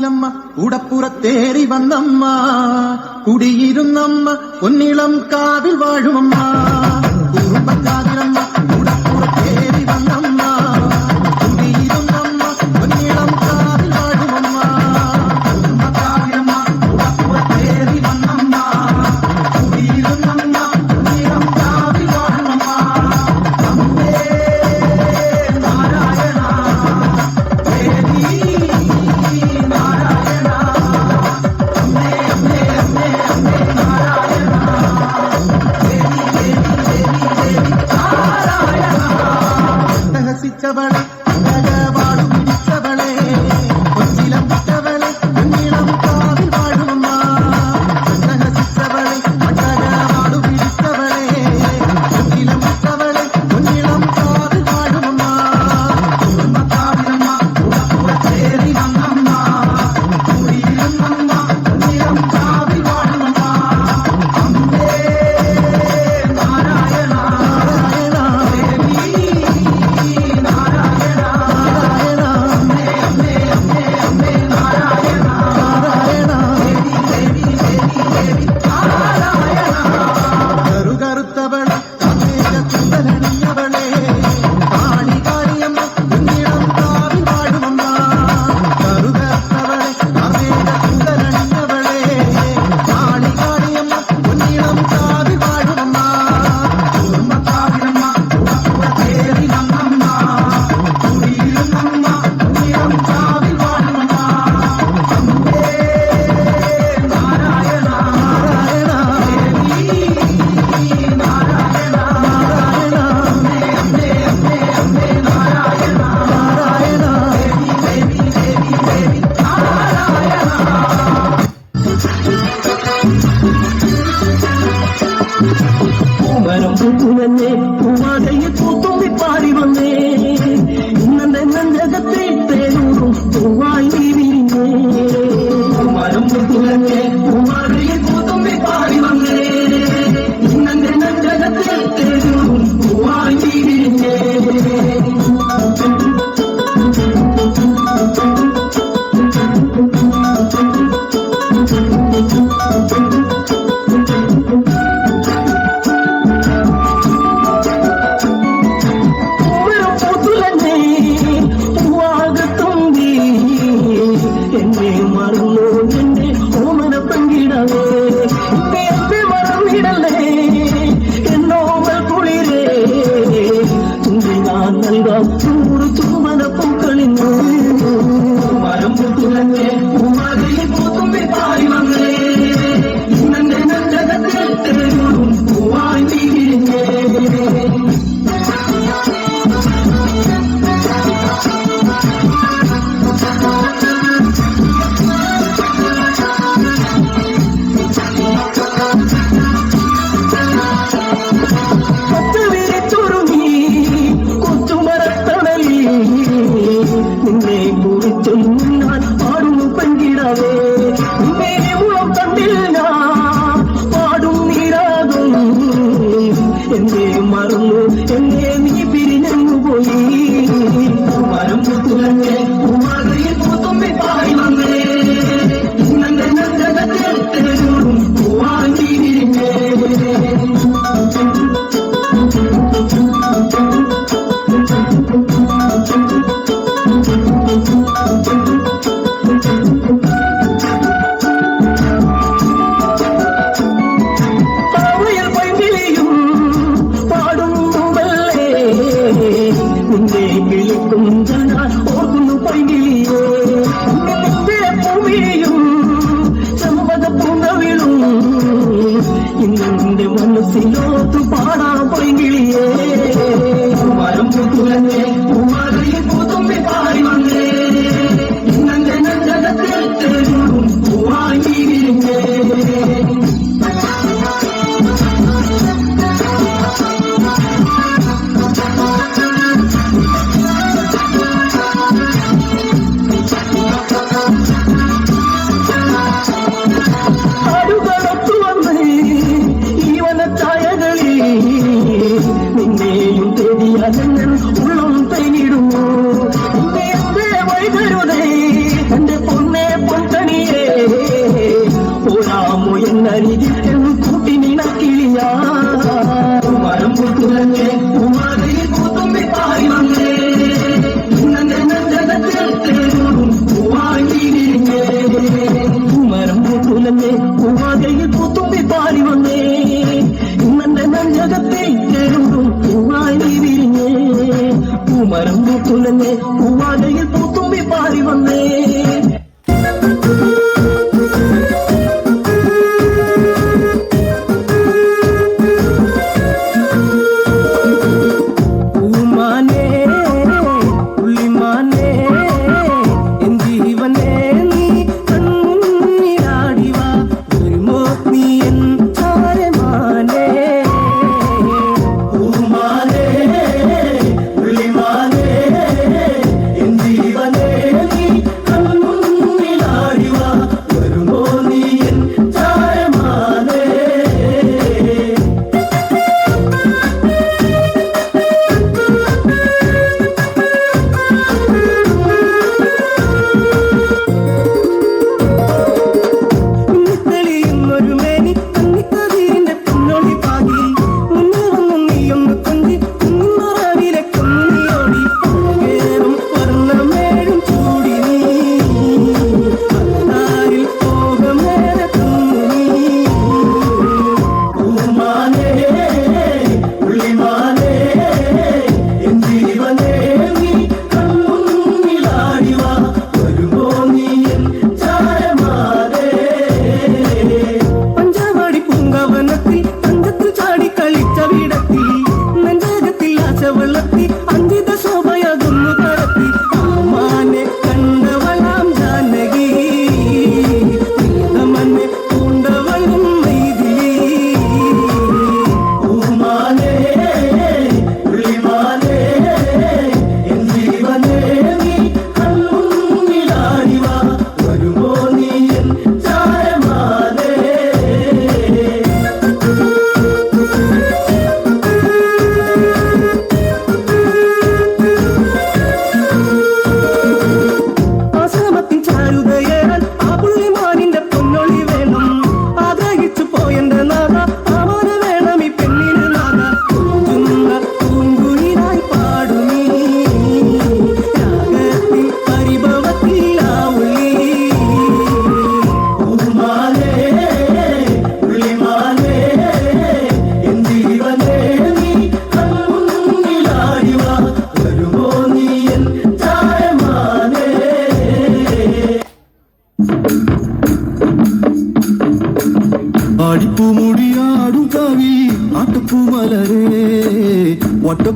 കുടുംബക്കാവിലമ്മ കൂടപ്പുറത്തേറി വന്നമ്മ. കുടിയിരുന്നമ്മ പൊന്നിളം കാവിൽ വാഴുമമ്മ. കുടുംബക്കാവിലമ്മ হবে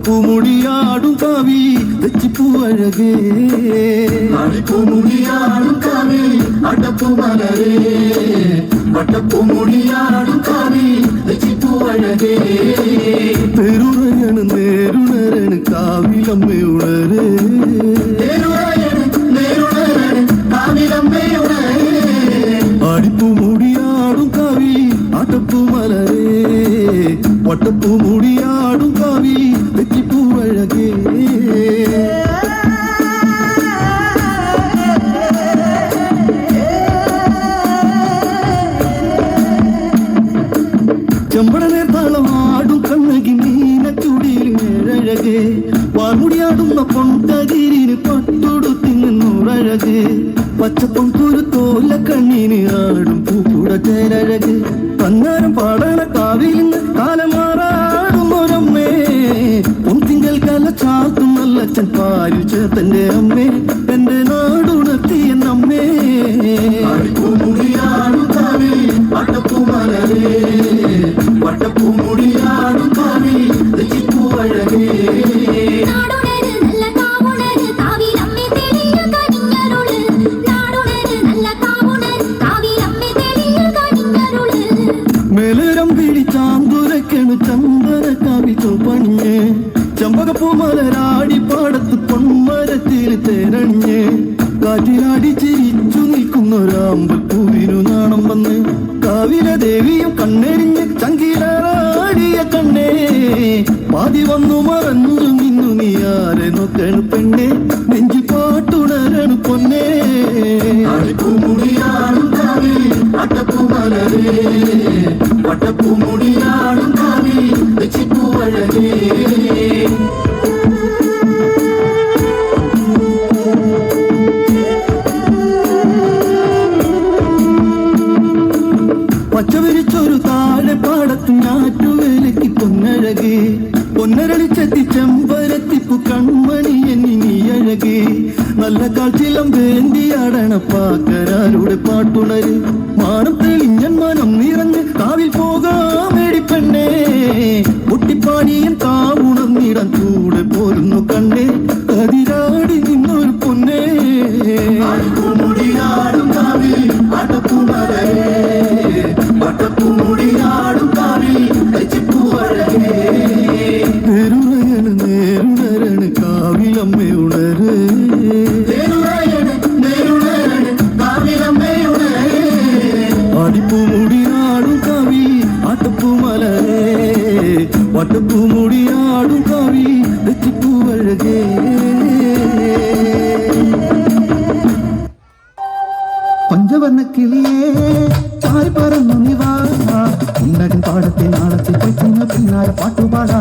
அடிப்பு முடியாடும் கவி வெச்சிப்பு அழகே. அடிப்பு முடியாடும் கவி அடப்பு மலரே. வட்டப்பு முடியாடும் கவி வெச்சிப்பு அழகே. பெருரையனு நேருணரனு காவிலம்மை உணரு. நேருணரனு நேருணரனு காவிலம்மை വന്നാരം പാടാന കാവിയിൽ കാലം മാറാടുമൊരമ്മേ ഉന്തിങ്കൽ കല ചാത്തും നല്ല അച്ഛൻ പാലിച്ചതന്റെ അമ്മേ. ചമ്പകപ്പൂമലരാടി പാടത്ത് പൊന്മരത്തിൽ തെരഞ്ഞ് കാറ്റിലാടി ചിരിച്ചു നിൽക്കുന്നൊരാമ്പൽ പൂവിനു നാണം വന്ന് കാവില ദേവിയും കണ്ണെരിഞ്ഞ് ചങ്കിലാടിയ കണ്ണേ പാതി വന്നു മറന്നു നിന്നു നീ ആരെ നോക്കണ പെണ്ണെ നെഞ്ചി പാട്ടുണരണു പൊന്നേ. അട്ടപ്പൂ മലരേ അട്ടപ്പൂ മുടിയാടും Thank you. ওই তুমি পিনার পাটু বাড়া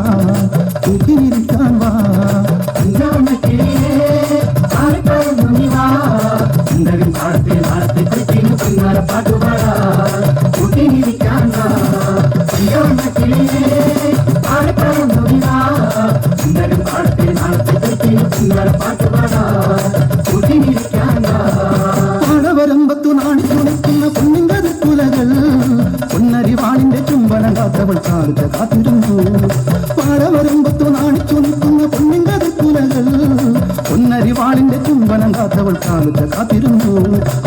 അവൾ കാലത്ത് കാത്തിരുന്നു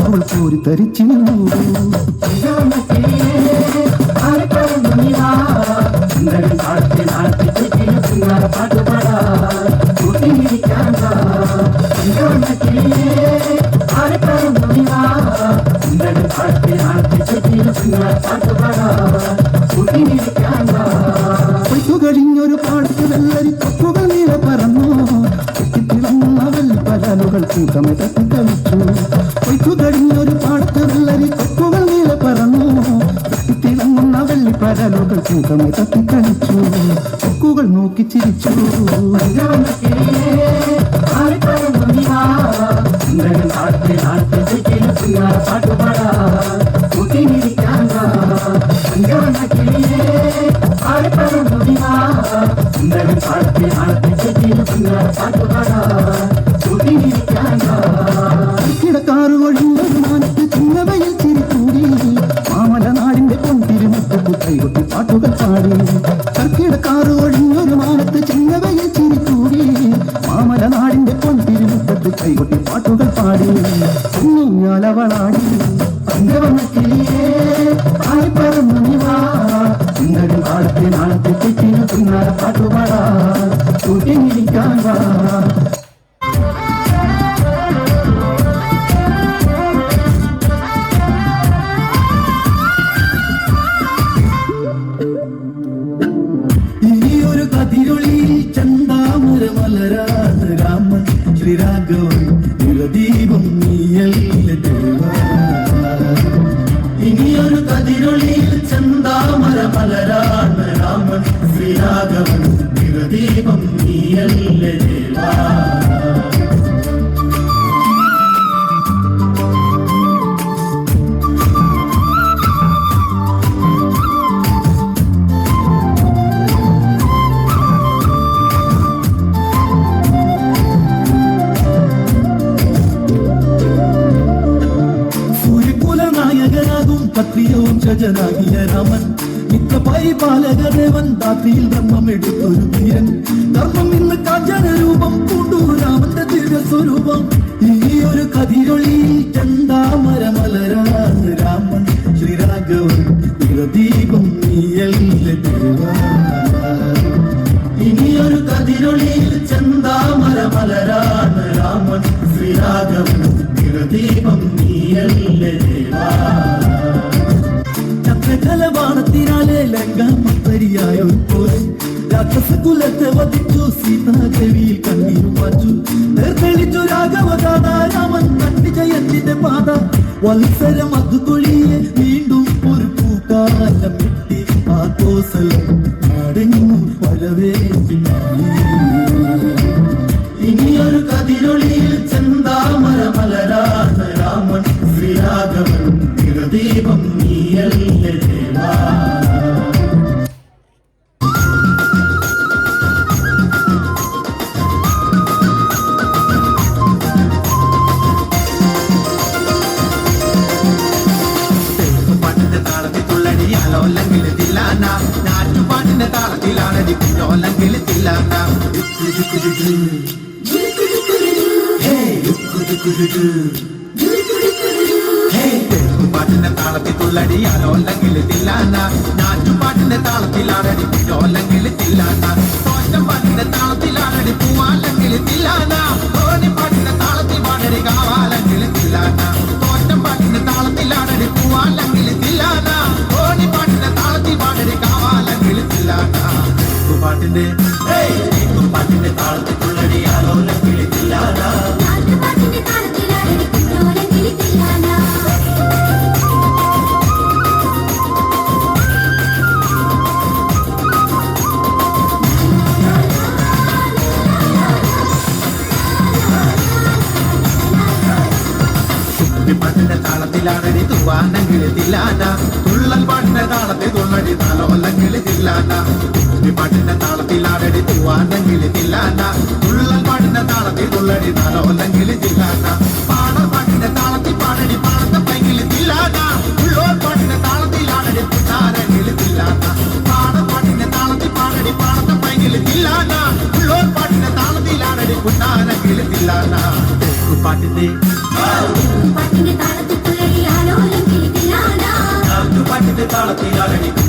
അവൾ കോരി തരിച്ചിരുന്നു പാട്ട് പാടാ പാട്ട് പാടാ കമത കളിച്ചു കൊയ്ത്തു കഴിഞ്ഞൊരു പാടത്ത് വെള്ളരി കൊക്കുകൾ നീളെ പറന്നു തിളങ്ങുന്ന വെള്ളിപ്പരലുകൾ പാട്ടുകൾ പാടി. കർക്കിടക്കാറ് ഒഴിഞ്ഞൊരു മാനത്ത് ചിങ്ങവയിൽ ചിരിക്കൂടി. മാമല നാടിന്റെ പൊൻ തിരുമുറ്റത്ത് കൈകൊട്ടി പാട്ടുകൾ പാടി. കുഞ്ഞാലവളാടി ശ്രീരാഘവൻ നിലദീപം നീയല്ലേ ഇനിയൊരു കതിരൊളിയിൽ ചന്താമര പലരാണ് രാമൻ ശ്രീരാഘവൻ നിലദീപം നീയല്ലേ ഗജനാകിയ രാമൻ. മിക്ക പരിപാലകദേവൻ രാത്രിയിൽ ധർമ്മം എടുത്തൊരു ധീരൻ ധർമ്മം ഇന്ന് കാഞ്ചന രൂപം പൂണ്ടു രാമന്റെ ദിവസ്വരൂപം ഈ ഒരു കതിരൊളിയിൽ ചണ്ടാമര മലരാൻ രാമൻ. ശ്രീരാഘവൻ ദീപം നീയല്ലേ ഇനിയൊരു കതിരൊളിയിൽ ചന്താമര മലരാൻ രാമൻ. ശ്രീരാഘവൻ ദീപം നീയല്ലേ കുലത്തെ വധിച്ചു. സീതാദേവിയിൽ കണ്ണീരും മാച്ചു. നേർത്തളിച്ചു രാഘവദാതാരാമൻ കണ്ണി ജയത്തിന്റെ പാത. വത്സരം അത് പാട്ടിന്റെ താളത്തിലാണടി തൂവാനെങ്കിൽ തില്ലാന. തുള്ളൽ പാട്ടിന്റെ താളത്തിൽ തുള്ളടി താലോല്ലെങ്കിൽ തില്ലാന. കുട്ടിപ്പാട്ടിന്റെ താളത്തിലാണടി തൂവാനെങ്കിൽ തില്ലാന. തുള്ളൽ പാട്ടിന്റെ താളത്തിൽ തുള്ളടി താലോല്ലെങ്കിൽ തില്ലാന. പാടപ്പാട്ടിന്റെ താളത്തിൽ പാടടി പാടത്തെ പൈകിൽ തില്ലാന. ഉള്ളോർ പാട്ടിന്റെ താളത്തിലാണടി പുന്നാരെങ്കിൽ തില്ലാന. പാടപ്പാട്ടിന്റെ താളത്തിൽ പാടടി പാടത്തെ പൈകിൽ തില്ലാന. ഉള്ളോർ പാട്ടിന്റെ താളത്തിലാണടി പുന്നാരെങ്കിൽ തില്ലാന. പാട്ടിന്റെ പാട്ടിന്റെ താളത്തിൽ തുള്ളടി ആലോലം കിളിത്തില്ലാന പാട്ടിന്റെ താളത്തിലാണടി കുഞ്ഞോലെ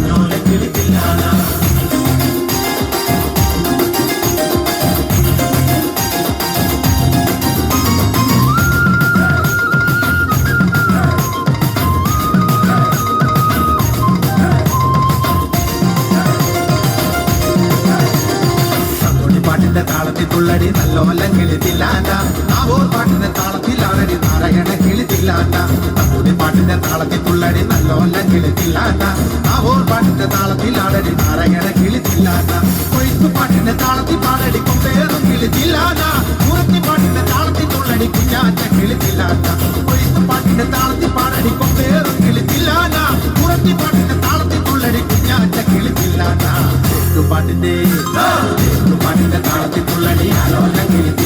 പാട്ടിന്റെ പാട്ടിന്റെ താളത്തിൽ തുള്ളടി ആലോലം കിളിത്തില്ലാന